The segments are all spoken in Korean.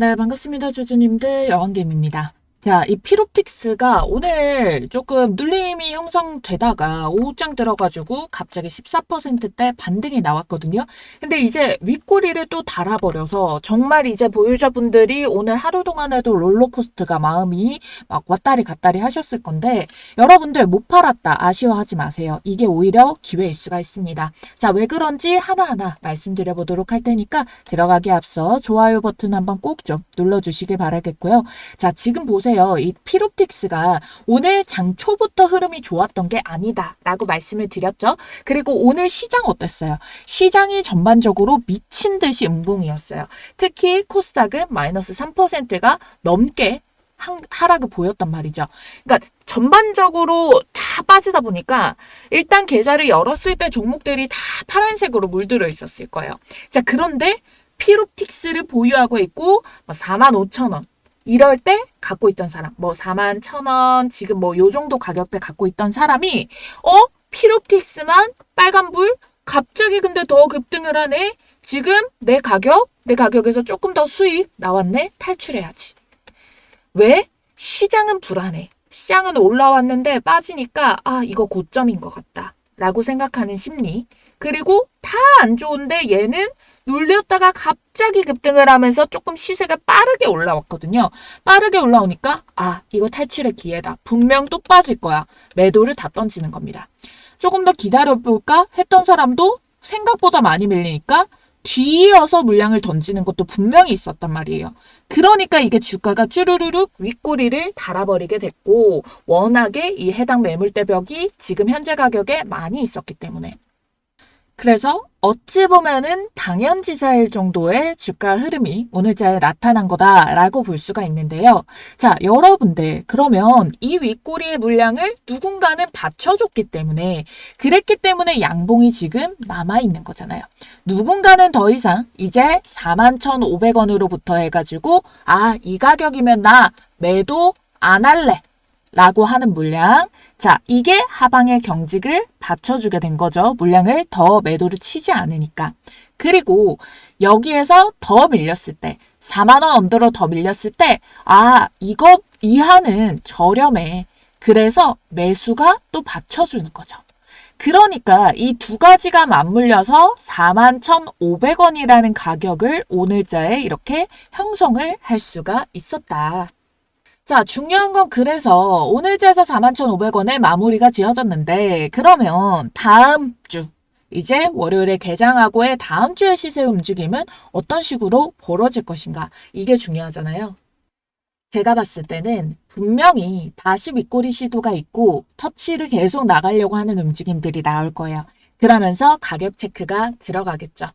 네, 반갑습니다. 주주님들 여왕개입니다. 자, 이 피롭틱스가 오늘 조금 눌림이 형성되다가 오후장 들어가지고 갑자기 14%대 반등이 나왔거든요. 근데 이제 윗꼬리를 또 달아버려서 정말 이제 보유자분들이 오늘 하루 동안에도 롤러코스터가 마음이 막 왔다리 갔다리 하셨을 건데 여러분들 못 팔았다 아쉬워하지 마세요. 이게 오히려 기회일 수가 있습니다. 자, 왜 그런지 하나하나 말씀드려 보도록 할 테니까 들어가기 앞서 좋아요 버튼 한번 꼭 좀 눌러주시길 바라겠고요. 자, 지금 보세요. 이 피롭틱스가 오늘 장 초부터 흐름이 좋았던 게 아니다 라고 말씀을 드렸죠. 그리고 오늘 시장 어땠어요? 시장이 전반적으로 미친 듯이 음봉이었어요. 특히 코스닥은 마이너스 3%가 넘게 한- 하락을 보였단 말이죠. 그러니까 전반적으로 다 빠지다 보니까 일단 계좌를 열었을 때 종목들이 다 파란색으로 물들어 있었을 거예요. 자, 그런데 피롭틱스를 보유하고 있고 뭐 4만 5천 원 이럴 때 갖고 있던 사람 뭐 4만 1천 원 지금 뭐 요 정도 가격대 갖고 있던 사람이 어? 피롭틱스만 빨간불? 갑자기 근데 더 급등을 하네? 지금 내 가격? 내 가격에서 조금 더 수익 나왔네? 탈출해야지. 왜? 시장은 불안해. 시장은 올라왔는데 빠지니까 아 이거 고점인 것 같다. 라고 생각하는 심리. 그리고 다 안 좋은데 얘는 눌렸다가 갑자기 급등을 하면서 조금 시세가 빠르게 올라왔거든요. 빠르게 올라오니까 아 이거 탈출의 기회다. 분명 또 빠질 거야. 매도를 다 던지는 겁니다. 조금 더 기다려볼까 했던 사람도 생각보다 많이 밀리니까 뒤이어서 물량을 던지는 것도 분명히 있었단 말이에요. 그러니까 이게 주가가 쭈루루룩 윗꼬리를 달아버리게 됐고 워낙에 이 해당 매물대벽이 지금 현재 가격에 많이 있었기 때문에 그래서 어찌 보면은 당연지사일 정도의 주가 흐름이 오늘자에 나타난 거다라고 볼 수가 있는데요. 자, 여러분들, 그러면 이 윗꼬리의 물량을 누군가는 받쳐줬기 때문에, 그랬기 때문에 양봉이 지금 남아있는 거잖아요. 누군가는 더 이상 이제 41,500원으로부터 해가지고, 아, 이 가격이면 나 매도 안 할래. 라고 하는 물량. 자, 이게 하방의 경직을 받쳐주게 된 거죠. 물량을 더 매도를 치지 않으니까. 그리고 여기에서 더 밀렸을 때, 4만원 언더로 더 밀렸을 때, 아, 이거 이하는 저렴해. 그래서 매수가 또 받쳐주는 거죠. 그러니까 이 두 가지가 맞물려서 41,500원이라는 가격을 오늘자에 이렇게 형성을 할 수가 있었다. 자, 중요한 건 그래서 오늘자에서 41,500원에 마무리가 지어졌는데 그러면 다음 주 이제 월요일에 개장하고의 다음 주의 시세 움직임은 어떤 식으로 벌어질 것인가 이게 중요하잖아요. 제가 봤을 때는 분명히 다시 윗꼬리 시도가 있고 터치를 계속 나가려고 하는 움직임들이 나올 거예요. 그러면서 가격 체크가 들어가겠죠.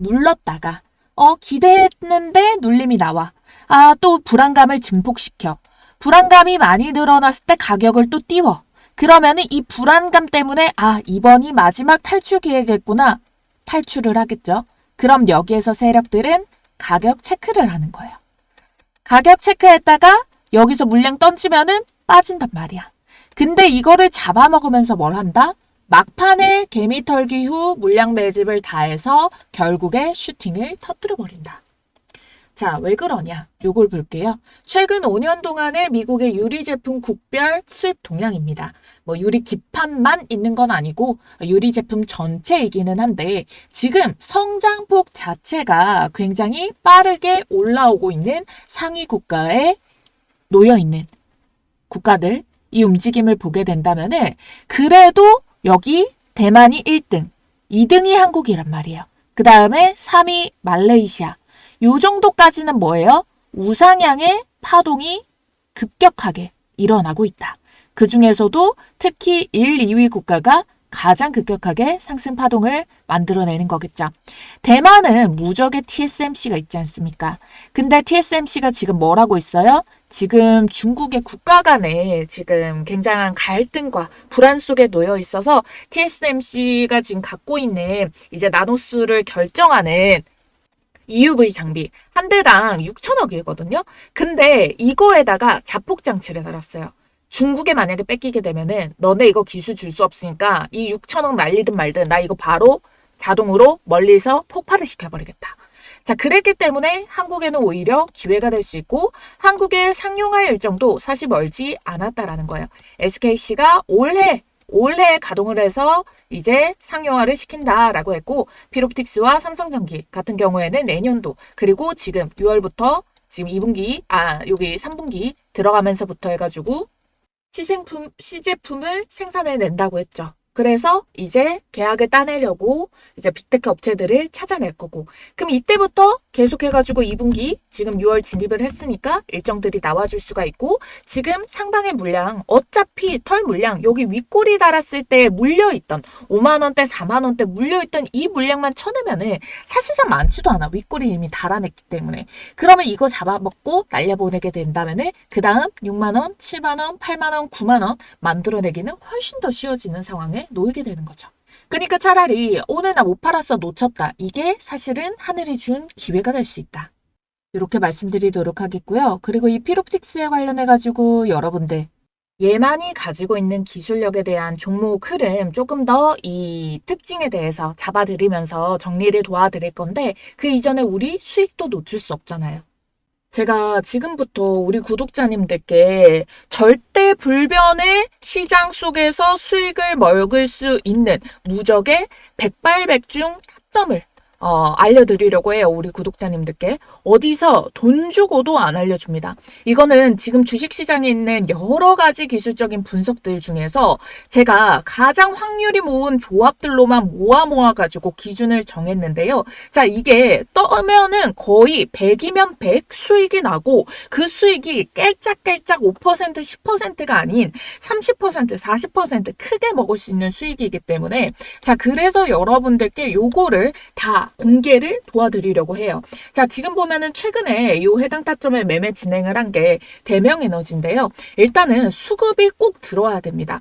눌렀다가 어 기대했는데 눌림이 나와. 아 또 불안감을 증폭시켜. 불안감이 많이 늘어났을 때 가격을 또 띄워. 그러면은 이 불안감 때문에 아 이번이 마지막 탈출 기회겠구나 탈출을 하겠죠. 그럼 여기에서 세력들은 가격 체크를 하는 거예요. 가격 체크했다가 여기서 물량 던지면은 빠진단 말이야. 근데 이거를 잡아먹으면서 뭘 한다? 막판에 개미 털기 후 물량 매집을 다해서 결국에 슈팅을 터뜨려 버린다. 자, 왜 그러냐? 요걸 볼게요. 최근 5년 동안의 미국의 유리 제품 국별 수입 동향입니다. 뭐 유리 기판만 있는 건 아니고 유리 제품 전체이기는 한데 지금 성장폭 자체가 굉장히 빠르게 올라오고 있는 상위 국가에 놓여 있는 국가들 이 움직임을 보게 된다면은 그래도 여기 대만이 1등, 2등이 한국이란 말이에요. 그 다음에 3위 말레이시아, 요 정도까지는 뭐예요? 우상향의 파동이 급격하게 일어나고 있다. 그 중에서도 특히 1, 2위 국가가 가장 급격하게 상승 파동을 만들어내는 거겠죠. 대만은 무적의 TSMC가 있지 않습니까? 근데 TSMC가 지금 뭘 하고 있어요? 지금 중국의 국가 간에 지금 굉장한 갈등과 불안 속에 놓여 있어서 TSMC가 지금 갖고 있는 이제 나노수를 결정하는 EUV 장비 한 대당 6천억이거든요. 근데 이거에다가 자폭 장치를 달았어요. 중국에 만약에 뺏기게 되면은 너네 이거 기술 줄 수 없으니까 이 6천억 날리든 말든 나 이거 바로 자동으로 멀리서 폭발을 시켜버리겠다. 자, 그랬기 때문에 한국에는 오히려 기회가 될 수 있고 한국의 상용화 일정도 사실 멀지 않았다라는 거예요. SKC가 올해 올해 가동을 해서 이제 상용화를 시킨다라고 했고 피롭틱스와 삼성전기 같은 경우에는 내년도 그리고 지금 6월부터 지금 2분기 아 여기 3분기 들어가면서부터 해가지고 시생품 시제품을 생산해 낸다고 했죠. 그래서 이제 계약을 따내려고 이제 빅테크 업체들을 찾아낼 거고. 그럼 이때부터 계속해가지고 2분기 지금 6월 진입을 했으니까 일정들이 나와줄 수가 있고 지금 상방의 물량 어차피 털 물량 여기 윗골이 달았을 때 물려있던 5만 원대 4만 원대 물려있던 이 물량만 쳐내면은 사실상 많지도 않아 윗골이 이미 달아냈기 때문에 그러면 이거 잡아먹고 날려보내게 된다면은 그 다음 6만 원, 7만 원, 8만 원, 9만 원 만들어내기는 훨씬 더 쉬워지는 상황에 놓이게 되는 거죠. 그러니까 차라리 오늘 나 못 팔았어 놓쳤다. 이게 사실은 하늘이 준 기회가 될 수 있다. 이렇게 말씀드리도록 하겠고요. 그리고 이 피롭틱스에 관련해 가지고 여러분들 얘만이 가지고 있는 기술력에 대한 종목 흐름 조금 더 이 특징에 대해서 잡아드리면서 정리를 도와드릴 건데 그 이전에 우리 수익도 놓칠 수 없잖아요. 제가 지금부터 우리 구독자님들께 절대 불변의 시장 속에서 수익을 먹을 수 있는 무적의 백발백중 타점을 어, 알려드리려고 해요. 우리 구독자님들께. 어디서 돈 주고도 안 알려줍니다. 이거는 지금 주식시장에 있는 여러 가지 기술적인 분석들 중에서 제가 가장 확률이 모은 조합들로만 모아 모아가지고 기준을 정했는데요. 자, 이게 떠면은 거의 100이면 100 수익이 나고 그 수익이 깔짝깔짝 5% 10%가 아닌 30% 40% 크게 먹을 수 있는 수익이기 때문에 자, 그래서 여러분들께 요거를 다 공개를 도와드리려고 해요. 자, 지금 보면은 최근에 이 해당 타점에 매매 진행을 한 게 대명 에너지인데요. 일단은 수급이 꼭 들어와야 됩니다.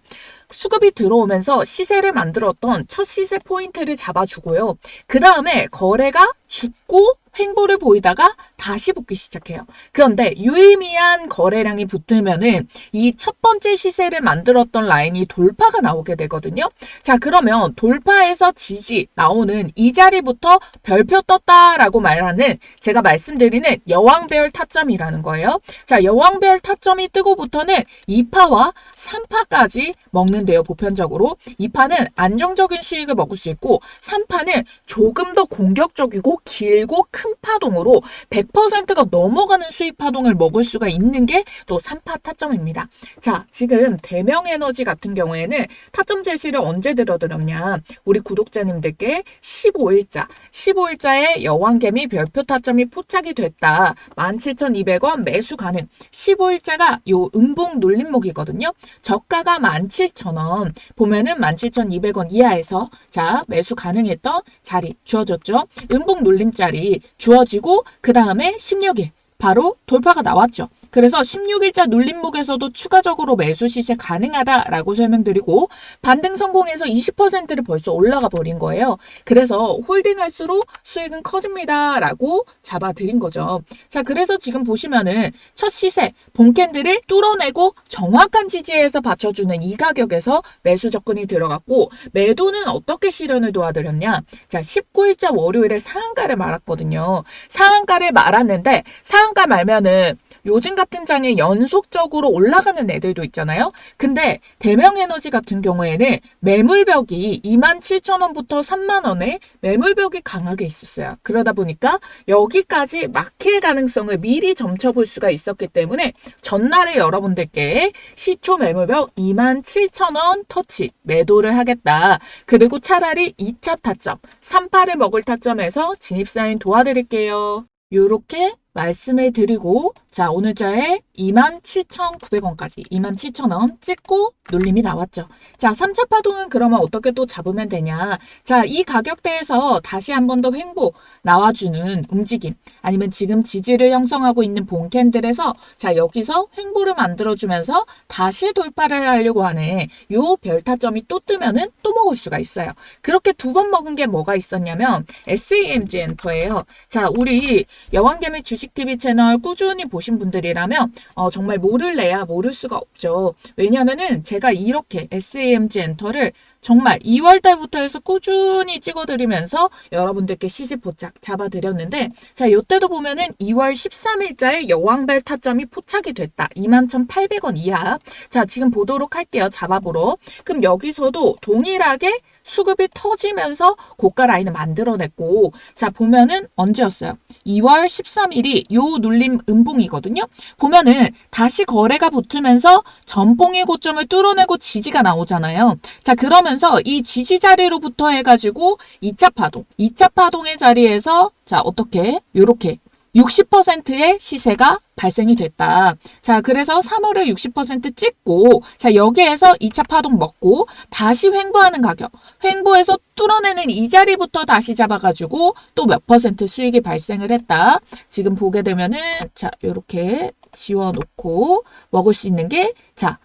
수급이 들어오면서 시세를 만들었던 첫 시세 포인트를 잡아주고요. 그 다음에 거래가 죽고 횡보를 보이다가 다시 붙기 시작해요. 그런데 유의미한 거래량이 붙으면은 이 첫 번째 시세를 만들었던 라인이 돌파가 나오게 되거든요. 자, 그러면 돌파에서 지지 나오는 이 자리부터 별표 떴다라고 말하는 제가 말씀드리는 여왕별 타점이라는 거예요. 자, 여왕별 타점이 뜨고부터는 2파와 3파까지 먹는데요, 보편적으로. 2파는 안정적인 수익을 먹을 수 있고 3파는 조금 더 공격적이고 길고 큰 파동으로 100%가 넘어가는 수익 파동을 먹을 수가 있는 게 또 3파 타점입니다. 자, 지금 대명 에너지 같은 경우에는 타점 제시를 언제 들어드렸냐? 우리 구독자님들께 15일자, 15일자에 여왕개미 별표 타점이 포착이 됐다. 17,200원 매수 가능. 15일자가 요 음봉 눌림목이거든요. 저가가 17,000원. 보면은 17,200원 이하에서 자, 매수 가능했던 자리 주어졌죠. 음봉 눌림자리 주어지고 그 다음에 16일 바로 돌파가 나왔죠. 그래서 16일자 눌림목에서도 추가적으로 매수 시세 가능하다라고 설명드리고 반등 성공해서 20%를 벌써 올라가 버린 거예요. 그래서 홀딩할수록 수익은 커집니다라고 잡아드린 거죠. 자, 그래서 지금 보시면은 첫 시세 본캔들을 뚫어내고 정확한 지지에서 받쳐주는 이 가격에서 매수 접근이 들어갔고 매도는 어떻게 실현을 도와드렸냐? 자, 19일자 월요일에 상한가를 말았거든요. 상한가를 말았는데 상한 가 말면은 요즘 같은 장에 연속적으로 올라가는 애들도 있잖아요. 근데 대명에너지 같은 경우에는 매물벽이 27,000원부터 3만원에 매물벽이 강하게 있었어요. 그러다 보니까 여기까지 막힐 가능성을 미리 점쳐볼 수가 있었기 때문에 전날에 여러분들께 시초 매물벽 27,000원 터치 매도를 하겠다. 그리고 차라리 2차 타점, 3파를 먹을 타점에서 진입사인 도와드릴게요. 요렇게 말씀을 드리고 자 오늘자에 27,900원까지 27,000원 찍고 눌림이 나왔죠. 자 3차 파동은 그러면 어떻게 또 잡으면 되냐 자 이 가격대에서 다시 한 번 더 횡보 나와주는 움직임 아니면 지금 지지를 형성하고 있는 본캔들에서 자 여기서 횡보를 만들어주면서 다시 돌파를 하려고 하는 요 별타점이 또 뜨면은 또 먹을 수가 있어요. 그렇게 두 번 먹은 게 뭐가 있었냐면 SAMG 엔터예요. 자 우리 여왕개미 주식TV 채널 꾸준히 보신 분들이라면 어, 정말 모를래야 모를 수가 없죠. 왜냐면은 제가 이렇게 SAMG 엔터를 정말 2월 달부터 해서 꾸준히 찍어드리면서 여러분들께 시세 포착 잡아드렸는데 자 이때도 보면은 2월 13일자에 여왕벨 타점이 포착이 됐다. 21,800원 이하. 자 지금 보도록 할게요. 잡아보러. 그럼 여기서도 동일하게 수급이 터지면서 고가 라인을 만들어냈고 자 보면은 언제였어요? 2월 13일이 요 눌림 음봉이거든요. 보면은 다시 거래가 붙으면서 전봉의 고점을 뚫어내고 지지가 나오잖아요. 자 그러면 서 이 지지 자리로부터 해가지고 2차 파동, 2차 파동의 자리에서 자 어떻게 요렇게 60%의 시세가 발생이 됐다. 자, 그래서 3월에 60% 찍고, 자, 여기에서 2차 파동 먹고, 다시 횡보하는 가격. 횡보해서 뚫어내는 이 자리부터 다시 잡아가지고, 또 몇 퍼센트 수익이 발생을 했다. 지금 보게 되면은, 자, 요렇게 지워놓고, 먹을 수 있는 게, 자,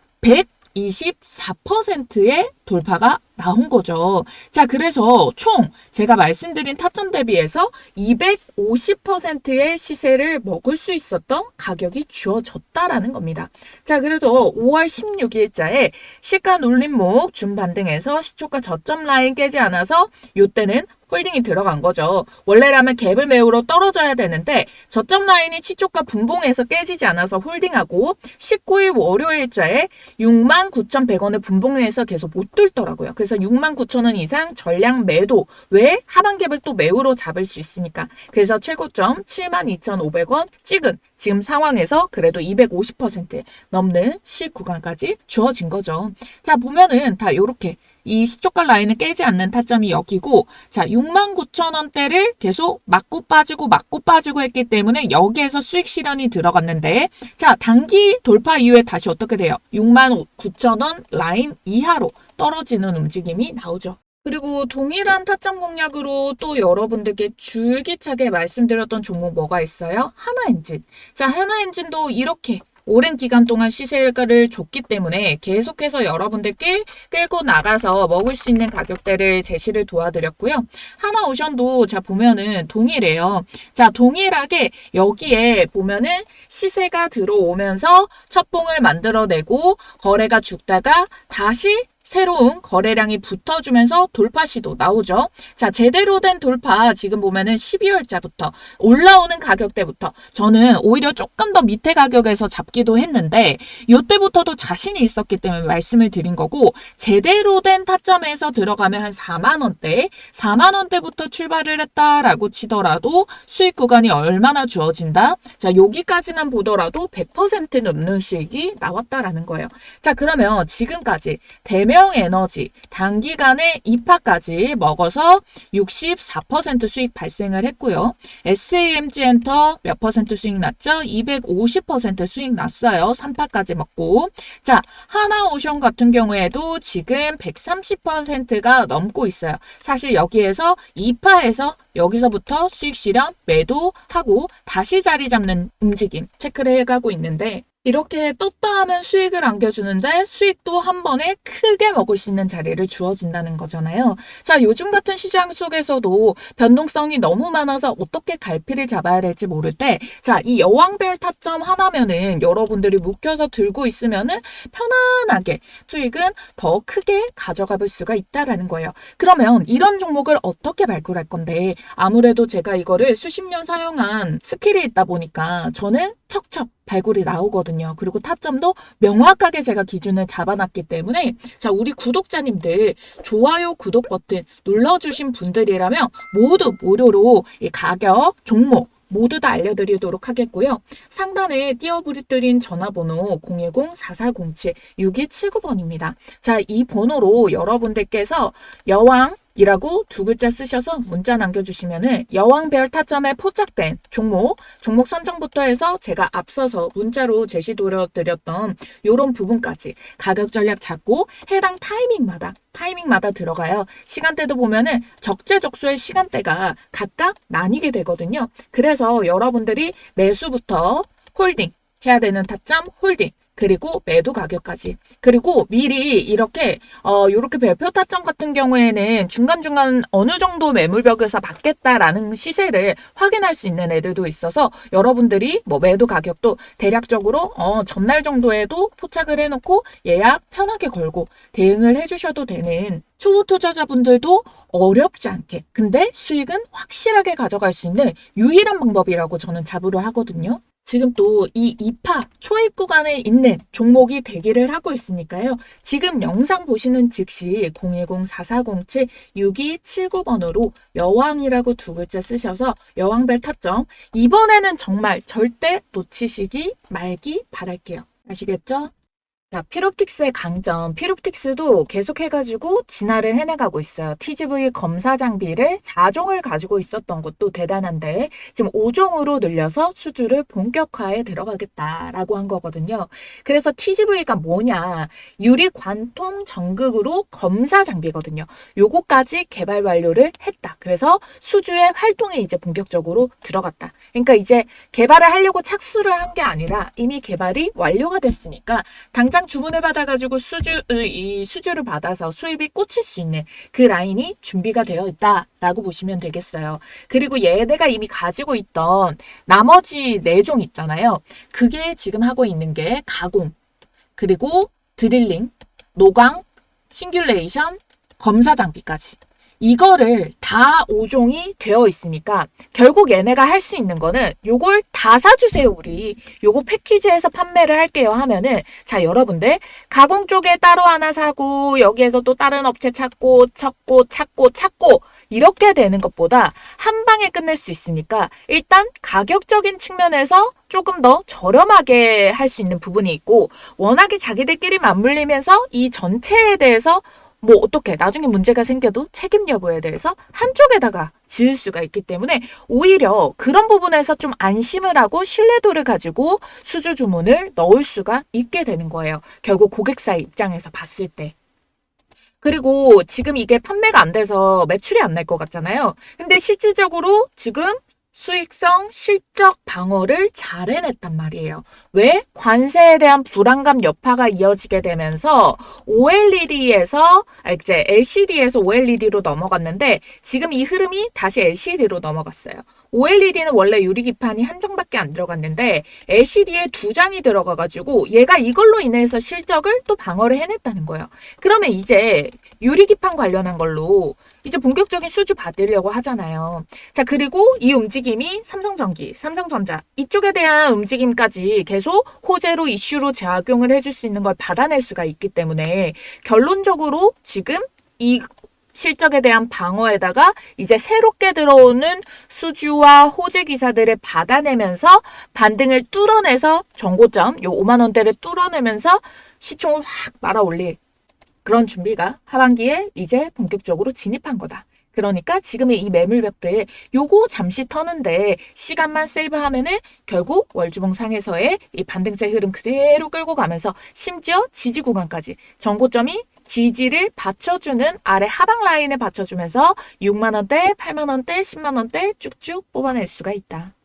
124%의 돌파가 나온 거죠. 자, 그래서 총 제가 말씀드린 타점 대비해서 250%의 시세를 먹을 수 있었던 가격이 주어졌다라는 겁니다. 자, 그래서 5월 16일자에 시가 눌림목 준반등에서 시초가 저점 라인 깨지 않아서 요때는 홀딩이 들어간 거죠. 원래라면 갭을 메우러 떨어져야 되는데 저점 라인이 치초가 분봉에서 깨지지 않아서 홀딩하고 19일 월요일자에 69,100원을 분봉에서 계속 못 뚫더라고요. 그래서 69,000원 이상 전량 매도 왜 하반 갭을 또 메우러 잡을 수 있으니까 그래서 최고점 72,500원 찍은 지금 상황에서 그래도 250% 넘는 수익 구간까지 주어진 거죠. 자 보면은 다 이렇게 이 시초가 라인을 깨지 않는 타점이 여기고 자 69,000원대를 계속 맞고 빠지고 맞고 빠지고 했기 때문에 여기에서 수익 실현이 들어갔는데 자 단기 돌파 이후에 다시 어떻게 돼요? 69,000원 라인 이하로 떨어지는 움직임이 나오죠. 그리고 동일한 타점 공략으로 또 여러분들께 줄기차게 말씀드렸던 종목 뭐가 있어요? 하나엔진. 자, 하나엔진도 이렇게 오랜 기간 동안 시세가를 줬기 때문에 계속해서 여러분들께 끌고 나가서 먹을 수 있는 가격대를 제시를 도와드렸고요. 하나오션도 자 보면은 동일해요. 자 동일하게 여기에 보면은 시세가 들어오면서 첫 봉을 만들어내고 거래가 죽다가 다시 새로운 거래량이 붙어주면서 돌파 시도 나오죠. 자, 제대로 된 돌파 지금 보면은 12월자부터 올라오는 가격대부터 저는 오히려 조금 더 밑에 가격에서 잡기도 했는데 이때부터도 자신이 있었기 때문에 말씀을 드린 거고 제대로 된 타점에서 들어가면 한 4만 원대, 4만 원대부터 출발을 했다라고 치더라도 수익 구간이 얼마나 주어진다? 자, 여기까지만 보더라도 100% 넘는 수익이 나왔다라는 거예요. 자, 그러면 지금까지 대면 대형 에너지 단기간에 2파까지 먹어서 64% 수익 발생을 했고요. SAMG 엔터 몇 퍼센트 수익 났죠? 250% 수익 났어요. 3파까지 먹고. 자, 하나오션 같은 경우에도 지금 130%가 넘고 있어요. 사실 여기에서 2파에서 여기서부터 수익 실현 매도하고 다시 자리 잡는 움직임 체크를 해가고 있는데 이렇게 떴다 하면 수익을 안겨주는데 수익도 한 번에 크게 먹을 수 있는 자리를 주어진다는 거잖아요. 자, 요즘 같은 시장 속에서도 변동성이 너무 많아서 어떻게 갈피를 잡아야 될지 모를 때, 자, 이 여왕별 타점 하나면은 여러분들이 묶여서 들고 있으면은 편안하게 수익은 더 크게 가져가 볼 수가 있다라는 거예요. 그러면 이런 종목을 어떻게 발굴할 건데, 아무래도 제가 이거를 수십 년 사용한 스킬이 있다 보니까 저는 척척 발굴이 나오거든요. 그리고 타점도 명확하게 제가 기준을 잡아놨기 때문에 자 우리 구독자님들 좋아요 구독 버튼 눌러주신 분들이라면 모두 무료로 이 가격 종목 모두 다 알려드리도록 하겠고요. 상단에 띄워드린 전화번호 010-4407-6279번입니다. 자, 이 번호로 여러분들께서 여왕 이라고 두 글자 쓰셔서 문자 남겨주시면은 여왕별 타점에 포착된 종목, 종목 선정부터 해서 제가 앞서서 문자로 제시도려드렸던 이런 부분까지 가격 전략 잡고 해당 타이밍마다 타이밍마다 들어가요. 시간대도 보면은 적재적소의 시간대가 각각 나뉘게 되거든요. 그래서 여러분들이 매수부터 홀딩 해야 되는 타점 홀딩 그리고 매도 가격까지. 그리고 미리 이렇게 어 요렇게 별표 타점 같은 경우에는 중간중간 어느 정도 매물벽에서 받겠다라는 시세를 확인할 수 있는 애들도 있어서 여러분들이 뭐 매도 가격도 대략적으로 어 전날 정도에도 포착을 해 놓고 예약 편하게 걸고 대응을 해 주셔도 되는 초보 투자자분들도 어렵지 않게 근데 수익은 확실하게 가져갈 수 있는 유일한 방법이라고 저는 자부를 하거든요. 지금 또 이 2파 초입 구간에 있는 종목이 대기를 하고 있으니까요. 지금 영상 보시는 즉시 010-4407-6279번으로 여왕이라고 두 글자 쓰셔서 여왕벨 타점 이번에는 정말 절대 놓치시기 말기 바랄게요. 아시겠죠? 자, 피롭틱스의 강점. 피롭틱스도 계속 해가지고 진화를 해나가고 있어요. TGV 검사 장비를 4종을 가지고 있었던 것도 대단한데 지금 5종으로 늘려서 수주를 본격화에 들어가겠다라고 한 거거든요. 그래서 TGV가 뭐냐. 유리 관통 전극으로 검사 장비거든요. 요거까지 개발 완료를 했다. 그래서 수주의 활동에 이제 본격적으로 들어갔다. 그러니까 이제 개발을 하려고 착수를 한 게 아니라 이미 개발이 완료가 됐으니까 당장 주문을 받아가지고 수주 이 수주를 받아서 수입이 꽂힐 수 있는 그 라인이 준비가 되어 있다라고 보시면 되겠어요. 그리고 얘네가 이미 가지고 있던 나머지 네 종 있잖아요. 그게 지금 하고 있는 게 가공 그리고 드릴링, 노광, 싱귤레이션, 검사 장비까지. 이거를 다 5종이 되어 있으니까 결국 얘네가 할 수 있는 거는 요걸 다 사주세요 우리. 요거 패키지에서 판매를 할게요 하면은 자 여러분들 가공 쪽에 따로 하나 사고 여기에서 또 다른 업체 찾고 찾고 찾고 찾고 이렇게 되는 것보다 한 방에 끝낼 수 있으니까 일단 가격적인 측면에서 조금 더 저렴하게 할 수 있는 부분이 있고 워낙에 자기들끼리 맞물리면서 이 전체에 대해서 뭐 어떻게 나중에 문제가 생겨도 책임 여부에 대해서 한쪽에다가 지을 수가 있기 때문에 오히려 그런 부분에서 좀 안심을 하고 신뢰도를 가지고 수주 주문을 넣을 수가 있게 되는 거예요. 결국 고객사의 입장에서 봤을 때. 그리고 지금 이게 판매가 안 돼서 매출이 안 날 것 같잖아요. 근데 실질적으로 지금 수익성 실적 방어를 잘 해냈단 말이에요. 왜? 관세에 대한 불안감 여파가 이어지게 되면서 OLED에서 아, 이제 LCD에서 OLED로 넘어갔는데 지금 이 흐름이 다시 LCD로 넘어갔어요. OLED는 원래 유리기판이 한 장밖에 안 들어갔는데 LCD에 두 장이 들어가가지고 얘가 이걸로 인해서 실적을 또 방어를 해냈다는 거예요. 그러면 이제 유리기판 관련한 걸로 이제 본격적인 수주 받으려고 하잖아요. 자, 그리고 이 움직임이 삼성전기, 삼성전자 이쪽에 대한 움직임까지 계속 호재로 이슈로 작용을 해줄 수 있는 걸 받아낼 수가 있기 때문에 결론적으로 지금 이 실적에 대한 방어에다가 이제 새롭게 들어오는 수주와 호재 기사들을 받아내면서 반등을 뚫어내서 정고점 요 5만 원대를 뚫어내면서 시총을 확 말아 올릴 그런 준비가 하반기에 이제 본격적으로 진입한 거다. 그러니까 지금의 이 매물벽들 요거 잠시 터는데 시간만 세이브하면은 결국 월주봉 상에서의 이 반등세 흐름 그대로 끌고 가면서 심지어 지지 구간까지 정고점이 지지를 받쳐주는 아래 하방 라인을 받쳐주면서 6만 원대, 8만 원대, 10만 원대 쭉쭉 뽑아낼 수가 있다.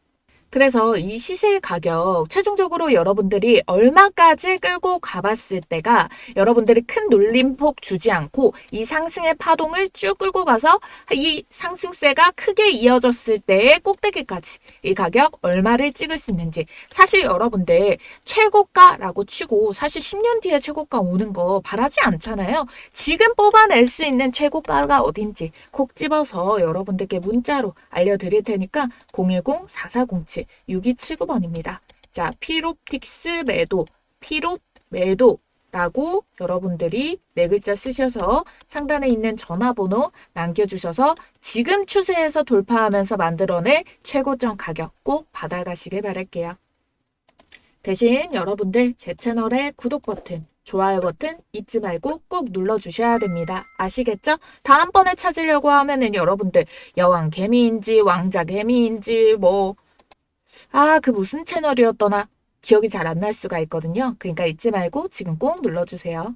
그래서 이 시세 가격 최종적으로 여러분들이 얼마까지 끌고 가봤을 때가 여러분들이 큰 놀림폭 주지 않고 이 상승의 파동을 쭉 끌고 가서 이 상승세가 크게 이어졌을 때의 꼭대기까지 이 가격 얼마를 찍을 수 있는지 사실 여러분들 최고가라고 치고 사실 10년 뒤에 최고가 오는 거 바라지 않잖아요. 지금 뽑아낼 수 있는 최고가가 어딘지 콕 집어서 여러분들께 문자로 알려드릴 테니까 010-4407 6279번입니다. 자, 피롭틱스 매도, 피롭 매도 라고 여러분들이 네 글자 쓰셔서 상단에 있는 전화번호 남겨주셔서 지금 추세에서 돌파하면서 만들어낼 최고점 가격 꼭 받아가시길 바랄게요. 대신 여러분들 제 채널의 구독 버튼, 좋아요 버튼 잊지 말고 꼭 눌러주셔야 됩니다. 아시겠죠? 다음번에 찾으려고 하면은 여러분들 여왕 개미인지 왕자 개미인지 뭐 아, 그 무슨 채널이었더나 기억이 잘 안 날 수가 있거든요. 그러니까 잊지 말고 지금 꼭 눌러주세요.